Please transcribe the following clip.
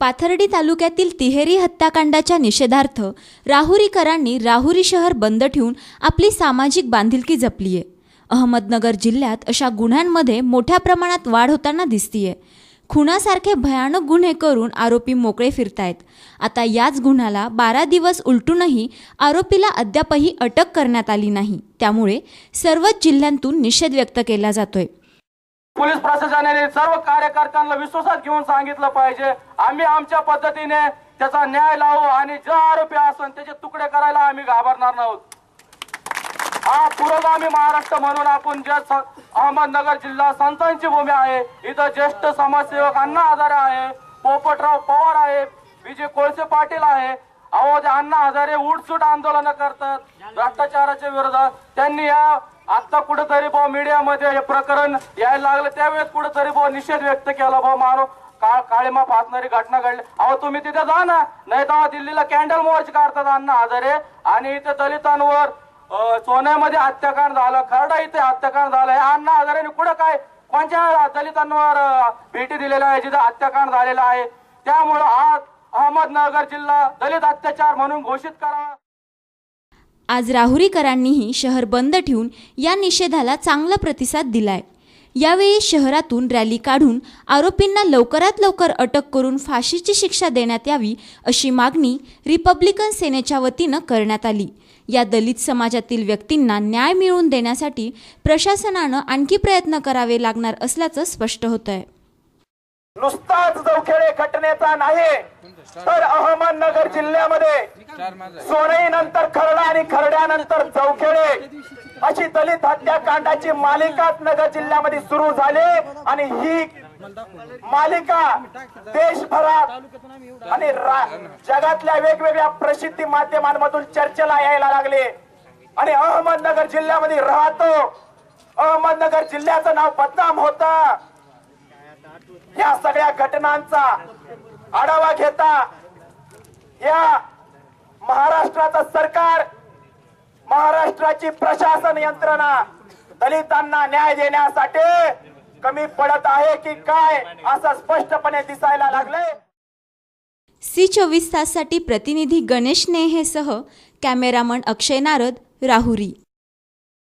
पाथर्डी तालुक्यातील तिहेरी हत्याकांडाच्या निषेधार्थ राहुरीकरांनी राहुरी शहर बंद ठेवून आपली सामाजिक बांधिलकी जपली आहे अहमदनगर जिल्ह्यात अशा गुन्ह्यांमध्ये मोठ्या प्रमाणात वाढ होताना दिसतीये. खुनासारखे भयानक गुन्हे करून आरोपी मोकळे फिरतायत. आता याच गुन्ह्याला बारा दिवस उलटूनही आरोपीला अद्यापही अटक करण्यात आली नाही. त्यामुळे सर्वच जिल्ह्यांतून निषेध व्यक्त केला जातोय. पोलीस प्रशासनाने सर्व कार्यकर्त्यांना विश्वासात घेऊन सांगितलं पाहिजे. आम्ही आमच्या पद्धतीने त्याचा न्याय लावू आणि जे आरोपी असून त्याचे तुकडे करायला आम्ही घाबरणार नाहोत. हा पुरोगामी महाराष्ट्र म्हणून आपण जे अहमदनगर जिल्हा संतांची भूमी आहे इथं ज्येष्ठ समाजसेवक अण्णा हजारे आहे पोपटराव पवार आहे विजय कोळसे पाटील आहे अहो अण्णा हजारे उठसूट आंदोलन करतात भ्रष्टाचाराच्या विरोधात त्यांनी या आता कुठेतरी भाऊ मीडियामध्ये हे प्रकरण यायला लागलं त्यावेळेस कुठेतरी भाऊ निषेध व्यक्त केला भाऊ मानो काळ काळीमा फासणारी घटना घडली. अहो तुम्ही तिथे जा ना. नाही तेव्हा दिल्लीला कॅन्डल मोर्च काढतात अण्णा हजारे. आणि इथे दलितांवर सोन्यामध्ये हत्याकांड झालं खरडा इथे हत्याकांड झालं. हे अण्णा हजारेने कुठं काय कोणत्या दलितांवर भेटी दिलेल्या आहे जिथे हत्याकांड झालेला आहे? त्यामुळं आज अहमदनगर जिल्हा दलित अत्याचार म्हणून घोषित करावा आज राहुरीकरांनीही शहर बंद ठेवून या निषेधाला चांगला प्रतिसाद दिलाय. यावेळी शहरातून रॅली काढून आरोपींना लवकरात लवकर अटक करून फाशीची शिक्षा देण्यात यावी अशी मागणी रिपब्लिकन सेनेच्या वतीनं करण्यात आली. या दलित समाजातील व्यक्तींना न्याय मिळवून देण्यासाठी प्रशासनानं आणखी प्रयत्न करावे लागणार असल्याचं स्पष्ट होत आहे नुसताच जवखेडे खटण्याचा नाही. तर अहमदनगर जिल्ह्यामध्ये सोनई नंतर खरडा आणि खरड्यानंतर चौखेडे. अशी दलित हत्याकांडाची मालिकाच नगर जिल्ह्यामध्ये सुरू झाली आणि ही मालिका देशभरात आणि रा- जगातल्या वेगवेगळ्या प्रसिद्धी माध्यमांमधून चर्चेला यायला लागले. आणि अहमदनगर जिल्ह्यामध्ये राहतो. अहमदनगर जिल्ह्याचं नाव बदनाम होतं. या सगळ्या घटनांचा आढावा घेता या महाराष्ट्राचं सरकार महाराष्ट्राची प्रशासन यंत्रणा दलितांना न्याय देण्यासाठी कमी पडत आहे की काय असं स्पष्टपणे दिसायला लागलंय. सी चोवीस ताससाठी प्रतिनिधी गणेश नेहेसह कॅमेरामन अक्षय नारद राहुरी.